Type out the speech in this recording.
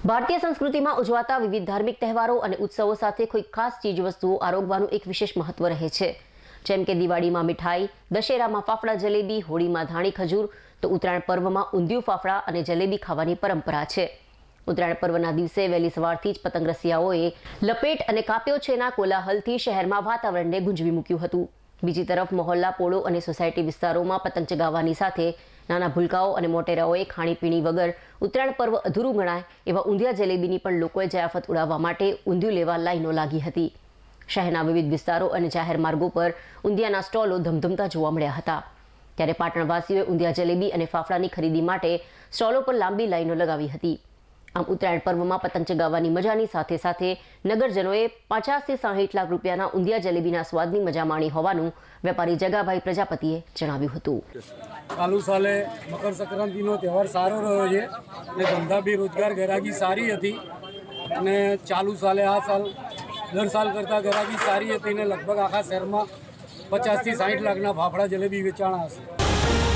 ભારતીય સંસ્કૃતિમાં ઉજવાતા વિવિધ ધાર્મિક તહેવારો અને ઉત્સવો સાથે કોઈ ખાસ ચીજવસ્તુઓ આરોગવાનું એક વિશેષ મહત્વ રહે છે. જેમ કે દિવાળીમાં મીઠાઈ, દશેરામાં ફાફડા જલેબી, હોળીમાં ધાણી ખજૂર, તો ઉત્તરાયણ પર્વમાં ઊંધિયું ફાફડા અને જલેબી ખાવાની પરંપરા છે. ઉત્તરાયણ પર્વના દિવસે વહેલી સવારથી જ પતંગ રસિયાઓએ લપેટ અને કાપ્યો છેના કોલાહલથી શહેરમાં વાતાવરણને ગુંજવી મૂક્યું હતું. બીજી તરફ મહોલ્લા પોળો અને સોસાયટી વિસ્તારોમાં પતંગ ચગાવવાની સાથે નાના ભૂલકાઓ અને મોટેરાઓએ ખાણીપીણી વગર ઉત્તરાયણ પર્વ અધૂરું ગણાય એવા ઊંધિયા જલેબીની પણ લોકોએ જયાફત ઉડાવવા માટે ઊંધિયું લેવા લાઈનો લાગી હતી. શહેરના વિવિધ વિસ્તારો અને જાહેર માર્ગો પર ઊંધિયાના સ્ટોલો ધમધમતા જોવા મળ્યા હતા. ત્યારે પાટણવાસીઓએ ઊંધિયા જલેબી અને ફાફડાની ખરીદી માટે સ્ટોલો પર લાંબી લાઈનો લગાવી હતી. આમ ઉત્તરાયણ પર્વમાં પતંગ ચગાવવાની મજાની સાથે સાથે નગરજનોએ પચાસથી સાહીઠ લાખ રૂપિયાના ઊંધિયા જલેબીના સ્વાદની મજા માણી હોવાનું વેપારી જગાભાઈ પ્રજાપતિએ જણાવ્યું હતું. ચાલુ સાલે મકર સંક્રાંતિનો તહેવાર સારો રહ્યો છે. અને ધંધા બી રોજગાર ગરાગી સારી હતી. અને ચાલુ સાલે આ સાલ, દર સાલ કરતાં ગરાગી સારી હતી ને લગભગ આખા શહેરમાં પચાસથી સાઠ લાખના ફાફડા જલેબી વેચાણા હશે.